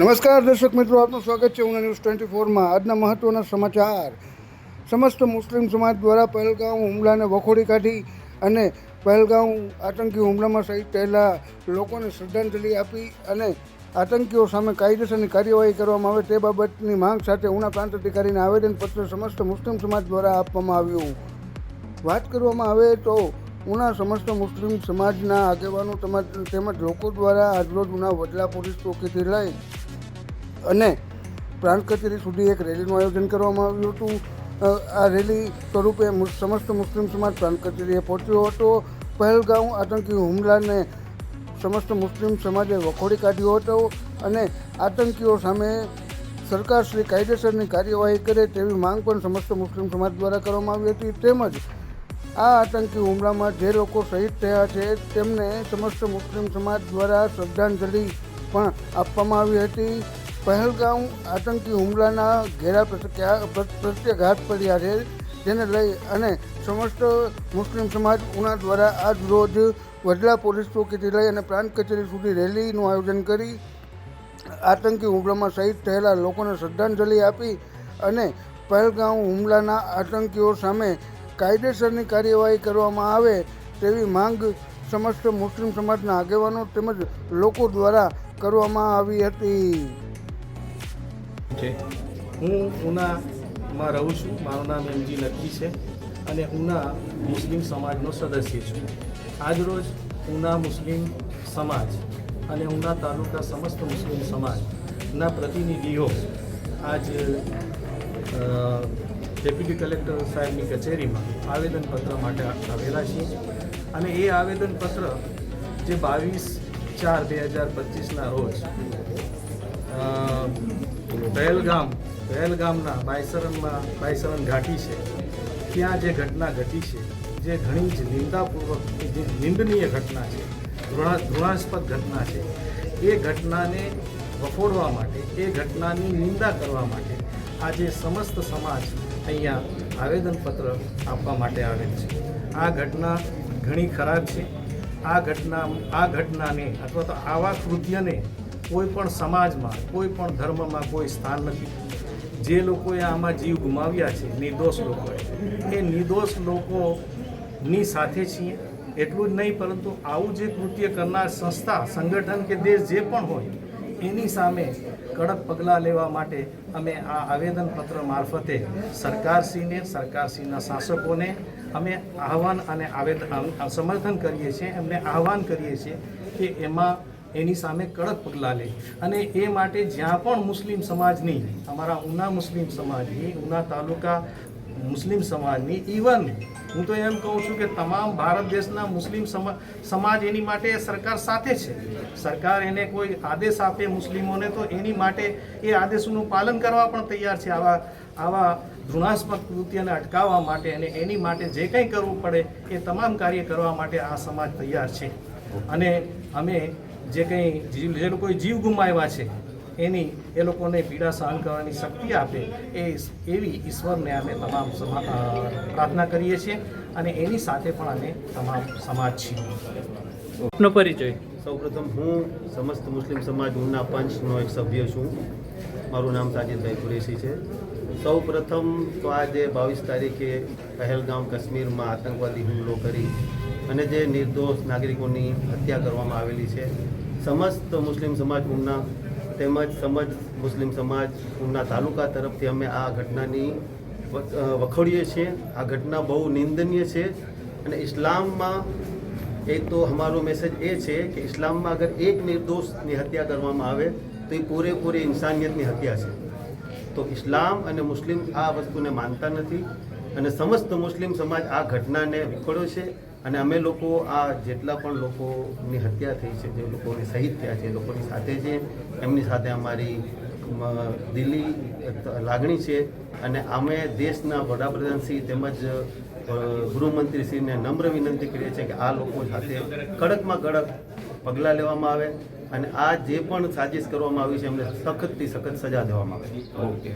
નમસ્કાર દર્શક મિત્રો, આપનું સ્વાગત છે ઉના ન્યૂઝ ટ્વેન્ટી ફોરમાં. આજના મહત્ત્વના સમાચાર. સમસ્ત મુસ્લિમ સમાજ દ્વારા પહેલગાંવ હુમલાને વખોડી કાઢી અને પહેલગાંવ આતંકી હુમલામાં શહીદ થયેલા લોકોને શ્રદ્ધાંજલિ આપી અને આતંકીઓ સામે કાયદેસરની કાર્યવાહી કરવામાં આવે તે બાબતની માંગ સાથે ઉના પ્રાંત અધિકારીને આવેદનપત્ર સમસ્ત મુસ્લિમ સમાજ દ્વારા આપવામાં આવ્યું. વાત કરવામાં આવે તો ઉના સમસ્ત મુસ્લિમ સમાજના આગેવાનો તેમજ લોકો દ્વારા આજરોજ ઉના વડલા પોલીસ ચોકીથી લઈ અને પ્રાંત કચેરી સુધી એક રેલીનું આયોજન કરવામાં આવ્યું હતું. આ રેલી સ્વરૂપે સમસ્ત મુસ્લિમ સમાજ પ્રાંત કચેરીએ પહોંચ્યો હતો. પહેલગાંવ આતંકી હુમલાને સમસ્ત મુસ્લિમ સમાજે વખોડી કાઢ્યો હતો અને આતંકીઓ સામે સરકાર શ્રી કાયદેસરની કાર્યવાહી કરે તેવી માંગ પણ સમસ્ત મુસ્લિમ સમાજ દ્વારા કરવામાં આવી હતી. તેમજ આ આતંકી હુમલામાં જે લોકો શહીદ થયા છે તેમને સમસ્ત મુસ્લિમ સમાજ દ્વારા શ્રદ્ધાંજલિ પણ આપવામાં આવી હતી. પહેલગામ આતંકી હુમલાના ઘેરા પ્રત્યા- પ્ર- પ્રત્યાઘાત પડ્યા છે. જેને લઈ અને સમસ્ત મુસ્લિમ સમાજ ઉના દ્વારા આજ રોજ વડલા પોલીસ ચોકીથી લઈ અને પ્રાંત કચેરી સુધી રેલીનું આયોજન કરી આતંકી હુમલામાં શહીદ થયેલા લોકોને શ્રદ્ધાંજલિ આપી અને પહેલગામ હુમલાના આતંકીઓ સામે કાયદેસરની કાર્યવાહી કરવામાં આવે તેવી માંગ સમસ્ત મુસ્લિમ સમાજના આગેવાનો તેમજ લોકો દ્વારા કરવામાં આવી હતી. છે. હું ઉનામાં રહું છું. મારું નામ એમજી નક્કી છે અને ઉના મુસ્લિમ સમાજનો સદસ્ય છું. આજરોજ ઉના મુસ્લિમ સમાજ અને ઉના તાલુકા સમસ્ત મુસ્લિમ સમાજના પ્રતિનિધિઓ આજ ડેપ્યુટી કલેક્ટર સાહેબની કચેરીમાં આવેદનપત્ર માટે આવેલા છીએ. અને એ આવેદનપત્ર જે બાવીસ ચાર બે હજાર પચીસના રોજ પહેલગામ, પહેલગામના બાયસરનમાં બાયસરન ઘાટી છે. ત્યાં જે ઘટના ઘટી છે, જે ઘણી જ નિંદાપૂર્વક, જે નિંદનીય ઘટના છે ઘૃણા ઘૃણાસ્પદ ઘટના છે, એ ઘટનાને વફોડવા માટે, એ ઘટનાની નિંદા કરવા માટે આજે સમસ્ત સમાજ અહીંયા આવેદનપત્ર આપવા માટે આવેલ છે. આ ઘટના ઘણી ખરાબ છે. આ ઘટના, આ ઘટનાને અથવા તો આવા કૃત્યને કોઈ પણ સમાજમાં કોઈ પણ ધર્મમાં કોઈ સ્થાન નથી. જે લોકોએ આમાં જીવ ગુમાવ્યા છે, નિર્દોષ લોકોએ, એ નિર્દોષ લોકોની સાથે છીએ, એટલું જ નહીં, પરંતુ આવું જે કૃત્ય કરનાર સંસ્થા, સંગઠન કે દેશ જે પણ હોય, એની સામે કડક પગલાં લેવા માટે અમે આ આવેદનપત્ર મારફતે સરકારશ્રીને, સરકારશ્રીના શાસકોને અમે આહવાન અને આવેદન સમર્થન કરીએ છીએ, એમને આહવાન કરીએ છીએ કે એમાં એની સામે કડક પગલાં લે. અને એ માટે જ્યાં પણ મુસ્લિમ સમાજની, અમારા ઉના મુસ્લિમ સમાજની, ઉના તાલુકા મુસ્લિમ સમાજની ઇવન હું તો એમ કહું છું કે તમામ ભારત દેશના મુસ્લિમ સમા- સમાજ એની માટે સરકાર સાથે છે. સરકાર એને કોઈ આદેશ આપે મુસ્લિમોને તો એની માટે એ આદેશોનું પાલન કરવા પણ તૈયાર છે. આવા આવા ઘૃણાસ્પદ કૃત્યને અટકાવવા માટે અને એની માટે જે કંઈ કરવું પડે એ તમામ કાર્ય કરવા માટે આ સમાજ તૈયાર છે. અને અમે જે કંઈ જીવ જે લોકોએ જીવ ગુમાવ્યા છે એની એ લોકોને પીડા સહન કરવાની શક્તિ આપે એ એવી ઈશ્વરને અમે તમામ સમા- પ્રાર્થના કરીએ છીએ અને એની સાથે પણ અમે તમામ સમાજ છીએ. પરિચય. સૌપ્રથમ હું સમસ્ત મુસ્લિમ સમાજ ઉના પંચનો એક સભ્ય છું. મારું નામ સાજિદભાઈ કુરેશી છે. સૌ પ્રથમ તો આજે બાવીસ તારીખે પહેલગામ કાશ્મીરમાં આતંકવાદી હુમલો કરી અને જે નિર્દોષ નાગરિકોની હત્યા કરવામાં આવેલી છે. સમસ્ત મુસ્લિમ સમાજ ઉના તેમજ સમજ મુસ્લિમ સમાજ ઉના તાલુકા તરફથી અમે આ ઘટનાની વખોડીએ છીએ. આ ઘટના બહુ નિંદનીય છે અને ઇસ્લામમાં એક તો અમારો મેસેજ એ છે કે ઇસ્લામમાં અગર એક નિર્દોષની હત્યા કરવામાં આવે, તો એ પૂરેપૂરી ઇન્સાનિયતની હત્યા છે. તો ઇસ્લામ અને મુસ્લિમ આ વસ્તુને માનતા નથી અને સમસ્ત મુસ્લિમ સમાજ આ ઘટનાને વિખોડ્યો છે. અને અમે લોકો આ જેટલા પણ લોકોની હત્યા થઈ છે, જે લોકોને શહીદ થયા છે લોકોની સાથે છે. એમની સાથે અમારી દિલ્હી લાગણી છે. અને અમે દેશના વડાપ્રધાનશ્રી તેમજ ગૃહમંત્રીશ્રીને નમ્ર વિનંતી કરીએ છીએ કે આ લોકો સાથે કડકમાં કડક પગલાં લેવામાં આવે અને આ જે પણ સાજિશ કરવામાં આવી છે, એમને સખતથી સખત સજા દેવામાં આવે. ઓકે.